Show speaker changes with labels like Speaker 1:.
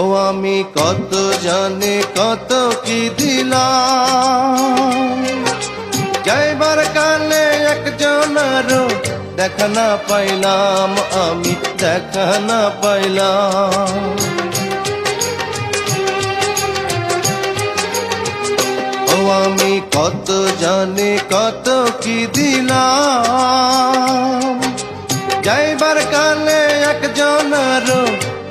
Speaker 1: ও আমি কত জানি কত কি দিলাম। যাইবার কালে একজনের দেখা না পাইলাম, আমি দেখা না পাইলাম। ও আমি কত জানে কত কি দিলাম। যাইবার কালে একজনের